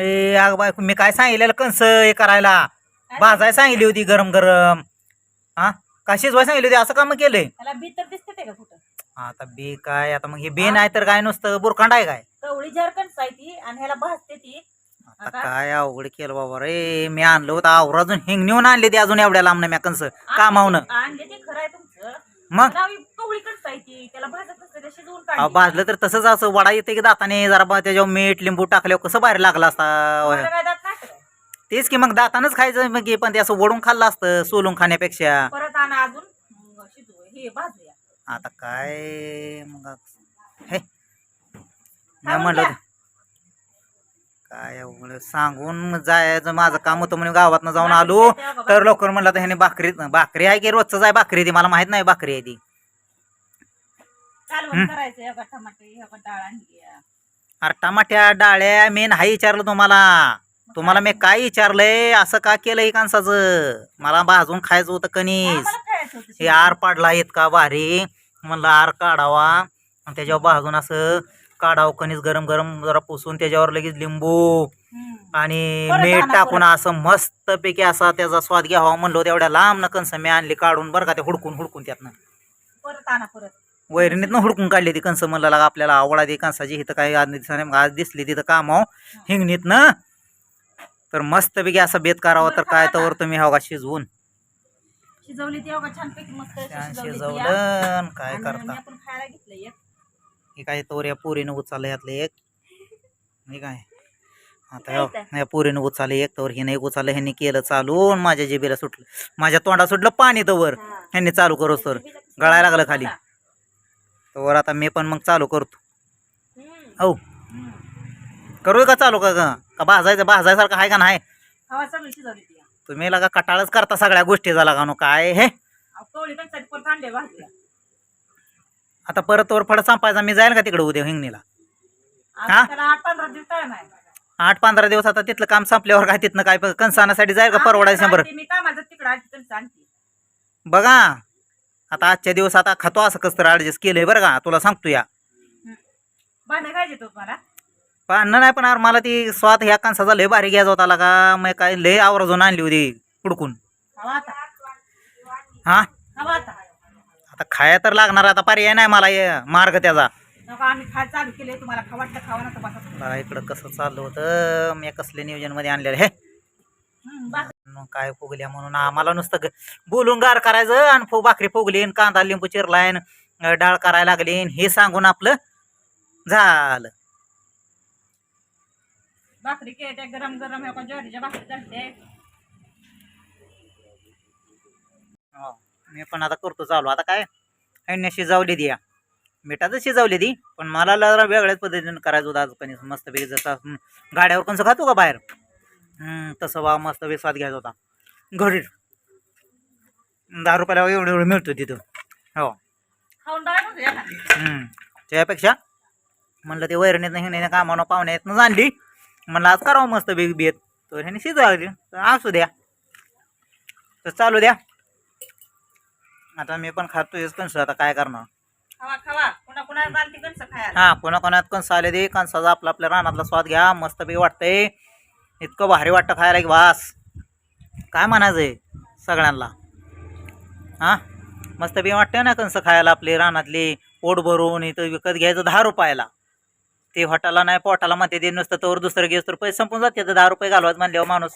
ए अग बायको मी काय सांगितलेलं कंस हे करायला? भाजाय सांगितली होती गरम गरम. हा? का शिजवाय सांगितली होती? असं काम केलंय? त्याला बी तर दिसते ते का कुठं? आता बी काय आता मग हे बी नाही तर काय नुसतं बुरखांड आहे काय? कवळी झारखंड आहे ती आणि ह्याला भाजते ती आता आता? काय अवघड केलं बाबा रे. मी आणलं होतं आवर अजून. हिंग नेऊन आणले ते अजून एवढ्या लांब म्या कंस कामावनं. आणले ते खरं आहे तुमचं. मग? ती? त्याला भाजत नसते ते शिजवून अहो, काढली भाजलं तर तसंच असं वडा येते की दाताने जरा बा त्याच्यावर मीठ लिंबू टाकल्यावर कसं बाहेर लागला असता? काय नाही? तेच की मग दातानच खायचं मग हे पण ते असं वडून खाल्लं असतं सोलून खाण्यापेक्षा. परत आणा अजून. मग शिजवू हे भाजूया. आता काय मग हे. सांगून म्हणलं काय सांगून जायचं माझं काम होतं म्हणून गावातनं जाऊन आलो. भाकरी बाबा. तर लवकर म्हणलं तर ह्याने भाकरी भाकरी आहे की रोजच आहे भाकरी ती? मला माहीत नाही भाकरी आहे ती. कालवण करायचं एका टमाटे एका डाळ आणली अरे टमाट्या डाळ्या मी नाही विचारलं तुम्हाला. तुम्हाला मी काय? विचारलंय? असं का केलं हे कांसाचं मला भाजून खायचं होतं कणीस. आम्हाला खायचं होतं हे आर पाडला इतका भारी. म्हणलं आर काढावा. आणि त्याच्यावर भाजून असं काढावं कणीस गरम गरम जरा पुसून त्याच्यावर लगेच लिंबू हम्म. आणि परत मीठ आणा, टाकून असं मस्त पैकी असा त्याचा स्वाद घ्यावा म्हणलो तेवढ्या लांब न कंस मी आणली काढून. बरं का ते हुडकून हुडकून त्यातनं. परत आणा परत. वैरणीतनं हुडकून काढली ती कंस म्हणलं लागा आपल्याला आवडा ती कंसाची इथं काही आज दिसणार आज दिसली तिथं कामाव हिंगणीतनं. तर मस्त पैकी असा बेत करावा तर काय तर तुम्ही हवा शिजवून. शिजवली ती एवढं छानपैकी मस्त छान शिजवली ती शिजवलं या. आणि काय आणि करता. मी आपण खायला घेतलं एक. हे काय तोर या पोरीनं उचललं यातलं एक. हे काय? आता हो, तर? या पोरीनं उचललं एक तोर हिने एक उचललं ह्यांनी केलं चालू आणि माझ्या जिबीला सुटलं. माझ्या तोंडा सुटलं पाणी तवर. हा. ह्यांनी चालू करोस तर गळायला लागलं खाली. तवर आता मी पण मग चालू करतो. हो. करू का चालू का? का भाजायचं? भाजायसारखं आहे का नाही? तुम्ही लगा कटाळच करता सगळ्या गोष्टी झाला का नो काय हे? आता परत तोवर फड संपायचा. मी जाईल का तिकडे उद्या हिंगणीला? हा? आठ पंधरा दिवस आता तिथलं काम संपल्यावर काय तिथनं काय कंसानासाठी जाईल का परवडायचं शंभर? आणते बघा. आता आजच्या दिवस आता खातो असं कसं तर ॲडजस्ट केलंय बरं का? तुला सांगतो या. भांडे काय देतो तुम्हाला? पण नाही पण यार मला ती स्वाद ह्या कणसाचा लय भारी घ्यायचा होता का मग काय लय आवर्जून आणली होती हवा आता. हा? हवा आता. आता खाया तर लागणार आता पर्याय नाही मला हे मार्ग त्याचा. नको आम्ही खाय चालू केले तुम्हाला खा वाटतं खावा ना तर बसा. बघा इकडं कसं चाललं होतं? मी कसले नियोजनमध्ये आणलेलं हे काय फुगल्या म्हणून आम्हाला नुसतं बोलून गार करायचं आणि फु भाकरी फुगली आणि कांदा लिंबू चिरलाय आणि, अं, डाळ करायला लागली हे सांगून आपलं झालं. भाकरी केल्या गरम गरम ह्या ज्वारीच्या भाकरी चालते हो, मी पण आता करतो चालू. आता काय? हण्या शिजावली दी या. मिठातच शिजवली ती पण मला जरा वेगळ्याच पद्धतीने करायचं होतं आज कणीस मस्त पैकी जसं गाड्यावर कसं खातो का बाहेर? तसं वा मस्त स्वाद घ्यायचा होता. घरी. दहा रुपयाला एवढं एवढं मिळतो तिथं. हो. त्यापेक्षा म्हणलं ते वैरणीत नाही नाही कामानं पाहुण्या येतनं आणली म्हणलं आज करावं मस्त बेग बेत तर ह्याने शिजवली तर असू द्या. तर चालू द्या. आता मी पण खातोयच कंस आता काय करणार? कणसं हा कोणा कोणात कंस आले दे कंसाचा आपला आपल्या रानातला स्वाद घ्या. मस्त बी वाटतंय. इतकं भारी वाटतं खायला की वास. काय म्हणायचंय सगळ्यांना? हा? मस्त बी वाटतंय ना कंस खायला आपली रानातली पोट भरून इथं विकत घ्यायचं दहा रुपयाला. ते हॉटेलला नाही पोटाला म्हणते ते नुसतं तर दुसरं घेस तर पैसे संपून जाते तर दहा रुपये घालवायचं म्हणल्यावर माणूस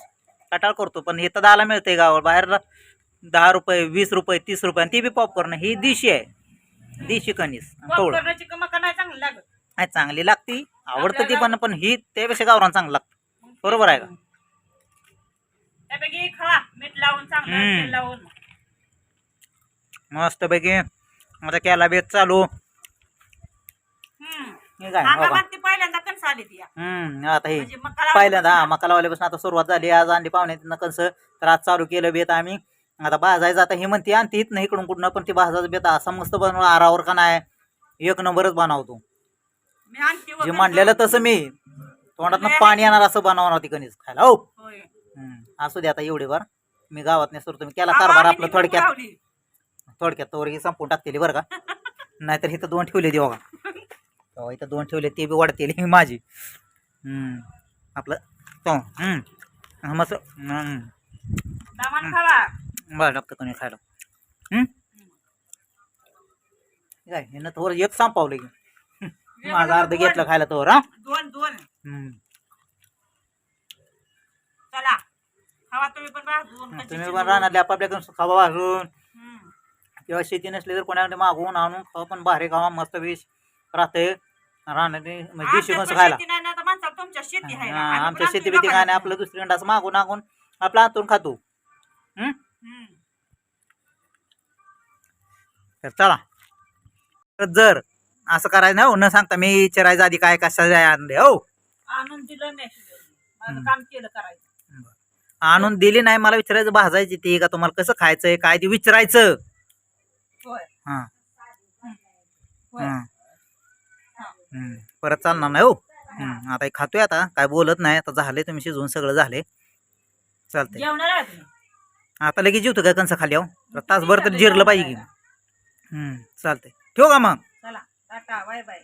कटाळ करतो. पण इथं दहाला मिळते गावावर बाहेर दहा रुपये वीस रुपये तीस रुपये आणि ती बी पॉपकॉर्न ही दिशी आहे. दिशी कणीस. कवळं चांगली लागती? आवडतं ती पण पण ही त्यापेक्षा गावरान चांगलं लागतं. बरोबर आहे का? त्यापैकी खावा मीठ लावून चांगलं हम्म. तेल लावून. मस्तपैकी आता केला बेत चालू. हे काय पहिल्यांदा कणसं आली ती या. हम्म आता हे म्हणजे मका लावल्यापासून पहिल्यांदा हा मका लावल्यापासून आता सुरुवात झाली आज अंडी पाहुण्यात कंस तर आज चालू केलं बेत आम्ही. आता भाजायचं आता हे म्हणते आणि तीच नाही इकडून कुठनं पण ती भाजायचं बेत असा मस्त बनव आरावर का नाही? एक नंबरच बनवतो. मी आणते जे वगैरे म्हणलेलं तसं मी. तोंडातनं पाणी येणार असं बनवणार ती कणीस खायला हो होय. हम्म, असू दे आता एवढे बार मी गावात नाही सुरू तुम्ही केला आम्हा कारभार आपलं थोडक्यात लावली. थोडक्यात तोवर ही संपून टाकतेली बरं का नाहीतर इथं दोन ठेवले ती बघा तेव्हा इथं दोन ठेवले ते बी वाढतेली माझी हम्म. आपलं तो हम्म. मस्त हम्म. दामान खावा बरं लागतं कोणी खायला हम्म? काय ह्यानं थोर एक संपावलं की हम्म. माझं अर्ध घेतलं खायला तोवर हा दोन दोन. चला खावा तुम्ही पण भाजून कच्ची तुम्ही. पण राहणार आपापल्याकडून खावा भाजून हम्म. किंवा शेती नसली तर कोणाकडे मागवून आणून खावा पण भारी खावा मस्त वीस राहते राहणार म्हणजे देशी पण पण खायला शेती नाही ना, तर माणसाला तुमच्या शेती आहे ना. हा, आम्ही पण आमच्या आमची शेती बिती काय नाही आपलं दुसरीकडे असं मागून मागून आपलं आतून खातो हम्म? हम्म. तर चला तर जर असं करायचं नाही हो न सांगता मी विचारायचं आधी काय कशा आणले हो आणून दिलं नाही. माझं. काम केलं करायचं. आणून दिली नाही मला विचारायचं भाजायची ती का तुम्हाला कसं खायचंय काय ते विचारायचं. होय. हा. होय. हा. हा. हम्म. परत चालणार नाही हो. हम्म. आता हे खातोय आता काय बोलत नाही आता झाले तुम्ही शिजवून सगळं झाले. चालतंय. जेवणार आहे तुम्ही? आता लगेच जेवतो काय कंस खाली आहो? तासभर तर जिरलं पाहिजे की. हम्म, चालतंय. ठेवू का मग? चला टाटा बाय बाय.